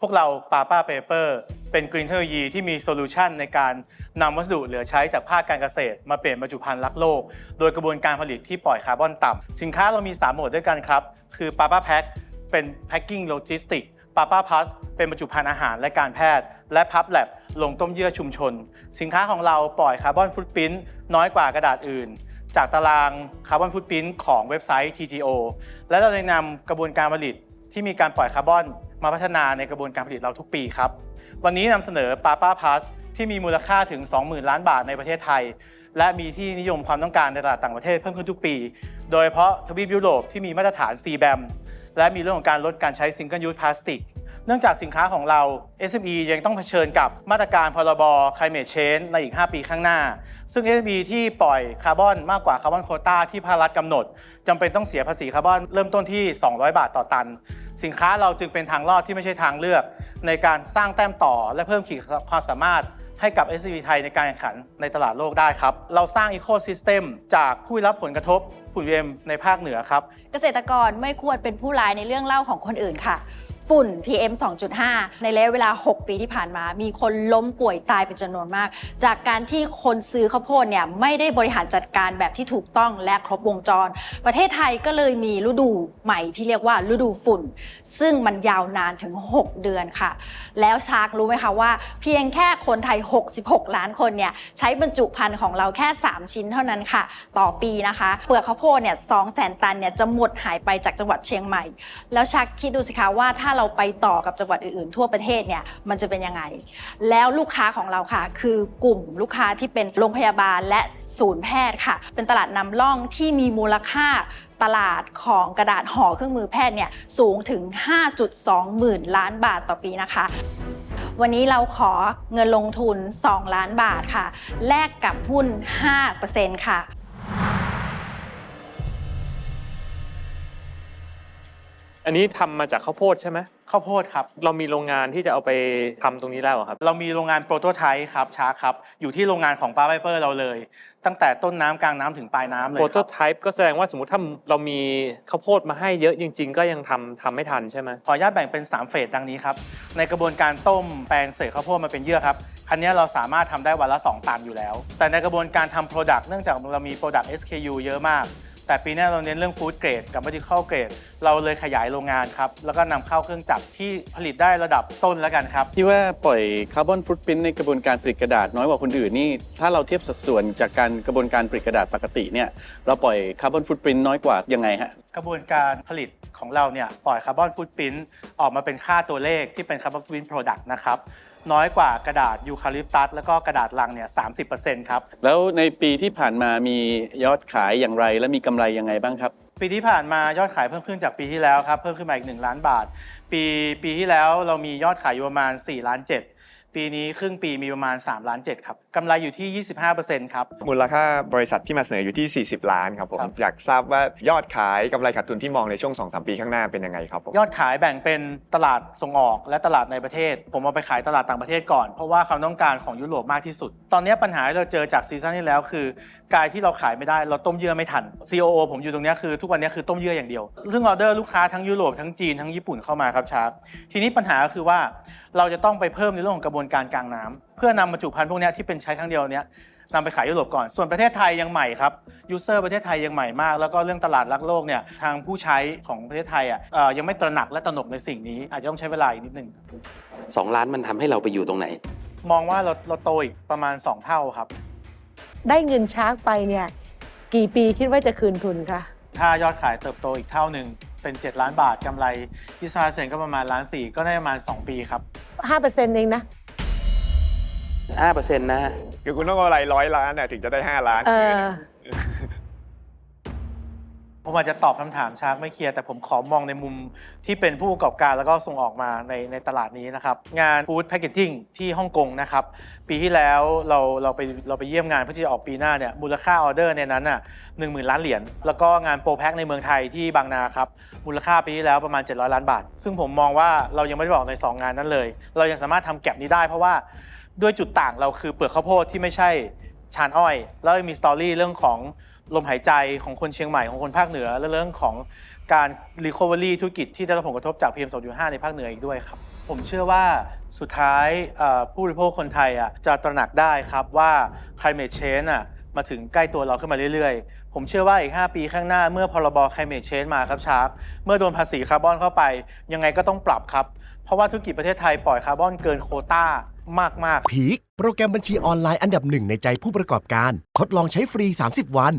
พวกเราปาป้าเปเปอร์เป็นกรีนเทคโนโลยีที่มีโซลูชันในการนำวัสดุเหลือใช้จากภาคการเกษตร มาเปลี่ยนบรรจุภัณฑ์รักโลก โดยกระบวนการผลิตที่ปล่อยคาร์บอนต่ำสินค้าเรามี 3 หมวดด้วยกันครับ คือปาป้าแพ็คเป็นแพ็คกิ้งโลจิสติกปาป้าพัสเป็นบรรจุภัณฑ์อาหารและการแพทย์ และพับแลบลงต้มเยื่อชุมชน สินค้าของเราปล่อยคาร์บอนฟุตปรินน้อยกว่ากระดาษอื่น จากตารางคาร์บอนฟุตปรินของเว็บไซต์ TGO และเราได้นำกระบวนการผลิตที่มีการปล่อยคาร์บอน มาพัฒนาในกระบวนการผลิตเราทุกปีครับ วันนี้นำเสนอปาป้าพัสที่มีมูลค่าถึง 20,000 ล้านบาทในประเทศไทย และมีที่นิยมความต้องการในตลาดต่างประเทศเพิ่มขึ้นทุกปี โดยเฉพาะทวีปยุโรปที่มีมาตรฐาน CBAM และมีเรื่องของการลดการใช้ซิงเกิลยู e พลาสติก เนื่องจากสินค้าของเรา SME ยังต้องเผชิญกับมาตรการพรบ Climate Change ในอีก 5 ปีข้างหน้า ซึ่ง SME ที่ปล่อยคาร์บอนมากกว่าคาร์บอนโควตาที่ภาครัฐกำหนดจำเป็นต้องเสียภาษีคาร์บอนเริ่มต้นที่ 200 บาทต่อตัน สินค้าเราจึงเป็นทางรอดที่ไม่ใช่ทางเลือก ในการสร้างแต้มต่อ และเพิ่มขีดความสามารถให้กับ SME ไทยในการแข่งขันในตลาดโลกได้ครับ เราสร้างอีโคซิสเต็มจากผู้รับผลกระทบฝุ่น PM ในภาคเหนือครับ เกษตรกรไม่ควรเป็นผู้ร้ายในเรื่องเล่าของคนอื่นค่ะ ฝุ่น PM 2.5 ในระยะเวลา 6 ปีที่ผ่านมา มีคนล้มป่วยตายเป็นจำนวนมาก จากการที่คนซื้อข้าวโพดเนี่ยไม่ได้บริหารจัดการแบบที่ถูกต้องและครบวงจร ประเทศไทยก็เลยมีฤดูใหม่ที่เรียกว่าฤดูฝุ่น ซึ่งมันยาวนานถึง 6 เดือนค่ะ แล้วชาร์กรู้ไหมคะว่า เพียงแค่คนไทย 66 ล้านคนเนี่ยใช้บรรจุภัณฑ์ของเราแค่ 3 ชิ้นเท่านั้นค่ะ ต่อปีนะคะ เปลือกข้าวโพดเนี่ย2แสนตันเนี่ยจะหมดหายไปจากจังหวัดเชียงใหม่ แล้วชักคิดดูสิคะว่าถ้าเราไปต่อกับจังหวัดอื่นๆ ทั่วประเทศเนี่ยมันจะเป็นยังไง แล้วลูกค้าของเราค่ะ คือกลุ่มลูกค้าที่เป็นโรงพยาบาลและศูนย์แพทย์ค่ะ เป็นตลาดนำร่องที่มีมูลค่าตลาดของกระดาษห่อเครื่องมือแพทย์เนี่ยสูงถึง 5.2 หมื่นล้านบาทต่อปีนะคะ วันนี้เราขอเงินลงทุน 2 ล้านบาทค่ะ แลกกับหุ้น 5%ค่ะ อันนี้ทำมาจากข้าวโพดใช่ไหมข้าวโพดครับ เรามีโรงงานที่จะเอาไปทำตรงนี้แล้วเหรอครับ เรามีโรงงานโปรโตไทป์ครับชาร์คครับ อยู่ที่โรงงานของป้าไ i เปอร์เราเลย ตั้งแต่ต้นน้ำกลางน้ำถึงปลายน้ำเลยโปครโตรับไทป์ก็แสดงว่าสมมติถ้าเรามีข้าวโพดมาให้เยอะจริง ๆ ก็ยังทำทำไม่ทันใช่ไหมขออนุญาตแบ่งเป็น 3 เฟสดังนี้ครับ ในกระบวนการต้มแปลงเศษข้าวโพดมาเป็นเยื่อครับอันนี้เราสามารถทำได้วันละ 2 ตันอยู่แล้ว แต่ในกระบวนการทำ Product เนื่องจากเรามี Product SKU เยอะมาก แต่ปีหนี้เราเน้นเรื่อง Food Grade กับ Medical Grade เราเลยขยายโรงงานครับ แล้วก็นำเข้าเครื่องจักรที่ผลิตได้ระดับต้นแล้วกันครับ ที่ว่าปล่อยคาร์บอนฟุตปรินต์ในกระบวนการผลิตกระดาษน้อยกว่าคนอื่นนี่ถ้าเราเทียบสัดส่วนจากการกระบวนการผลิตกระดาษปกติเนี่ยเราปล่อยคาร์บอนฟุตปรินต์น้อยกว่ายังไงฮะ กระบวนการผลิตของเราเนี่ยปล่อยคาร์บอนฟุตปรินต์ออกมาเป็นค่าตัวเลขที่เป็นคาร์บอนฟุตปรินต์โปรดักต์นะครับ น้อยกว่ากระดาษยูคาลิปตัสแล้วก็กระดาษลังเนี่ย30%ครับ แล้วในปีที่ผ่านมามียอดขายอย่างไร และมีกำไรยังไงบ้างครับ ปีที่ผ่านมายอดขายเพิ่มขึ้นจากปีที่แล้วครับ เพิ่มขึ้นมาอีก 1 ล้านบาท ปีปีที่แล้วเรามียอดขายอยู่ประมาณ4ล้าน7 ปีนี้ครึ่งปีมีประมาณ3ล้าน7ครับกำไรอยู่ที่ 25%ครับ มูลค่าบริษัทที่มาเสนออยู่ที่ 40 ล้านครับผมครับ อยากทราบว่ายอดขายกำไรขาดทุนที่มองในช่วง 2-3 ปีข้างหน้าเป็นยังไงครับผม ยอดขายแบ่งเป็นตลาดส่งออกและตลาดในประเทศ ผมเอาไปขายตลาดต่างประเทศก่อน เพราะว่าความต้องการของยุโรปมากที่สุด ตอนนี้ปัญหาที่เราเจอจากซีซั่นที่แล้วคือกายที่เราขายไม่ได้เราต้มเยื่อไม่ทัน COO ผมอยู่ตรงเนี้ยคือทุกวันนี้คือต้มเยื่ออย่างเดียวเรื่องออเดอร์ลูกค้าทั้งยุโรปทั้งจีนทั้งญี่ปุ่นเข้ามาครับชาร์ปทีนี้ปัญหาก็คือว่าเราจะต้องไปเพิ่มในเรื่องของกระบวนการกลางน้ำเพื่อนำบรรจุภัณฑ์พวกเนี้ยที่เป็นใช้ครั้งเดียวเนี้ยนำไปขายยุโรปก่อน ส่วนประเทศไทยยังใหม่ครับ ยูเซอร์ประเทศไทยยังใหม่มาก แล้วก็เรื่องตลาดรักโลกเนี่ย ทางผู้ใช้ของประเทศไทยอะเอ่อยังไม่ตระหนักและตระหนกในสิ่งนี้ อาจจะต้องใช้เวลาอีกนิดนึงสองล้านมันทำให้เราไปอยู่ตรงไหน มองว่าเราเราโตอีกประมาณ 2 เท่าครับ ได้เงินชาร์กไปเนี่ย กี่ปีคิดว่าจะคืนทุนคะถ้ายอดขายเติบโตอีกเท่าหนึ่งเป็น 7 ล้านบาทกำไรที่ซาเซนก็ประมาณล้านสี่ก็ได้ประมาณ 2 ปีครับ5%เองนะ 5%นะฮะคือคุณต้องเอาอะไรร้อยล้านน่ะถึงจะได้5ล้านเอคืนอน่ะผมอาจจะตอบคำถามชาร์กไม่เคลียร์แต่ผมขอมองในมุมที่เป็นผู้ประกอบการแล้วก็ส่งออกมาในในตลาดนี้นะครับ งานฟู้ดแพ c เกจจิ้งที่ฮ่องกงนะครับ ปีที่แล้วเราเราไปเราไปเยี่ยมงานเพื่อที่จะออกปีหน้าเนี่ยมูลค่าออเดอร์ในนั้นน่ะหนึ่งหมื่นล้านเหรียญแล้วก็งานโปรแพ็คในเมืองไทยที่บางนาครับ มูลค่าปีที่แล้วประมาณ 700 ล้านบาท ซึ่งผมมองว่าเรายังไม่ได้บอกใน 2 งานนั้นเลย เรายังสามารถทำแก็บนี้ได้เพราะว่า ด้วยจุดต่างเราคือเปลือกข้าวโพดที่ไม่ใช่ชานอ้อย แล้วมีสตอรี่เรื่องของลมหายใจของคนเชียงใหม่ของคนภาคเหนือ และเรื่องของการ recovery ธุรกิจที่ได้รับผลกระทบจาก PM 2.5 ในภาคเหนืออีกด้วยครับ ผมเชื่อว่าสุดท้ายผู้บริโภคคนไทยจะตระหนักได้ครับว่า climate change มาถึงใกล้ตัวเราขึ้นมาเรื่อยๆ ผมเชื่อว่าอีก 5 ปีข้างหน้าเมื่อพรบ climate change มาครับชาร์ปเมื่อโดนภาษีคาร์บอนเข้าไป ยังไงก็ต้องปรับครับ เพราะว่าธุรกิจประเทศไทยปล่อยคาร์บอนเกินโคต้า มากๆ พีคโปรแกรมบัญชีออนไลน์อันดับหนึ่งในใจผู้ประกอบการ ทดลองใช้ฟรี 30 วัน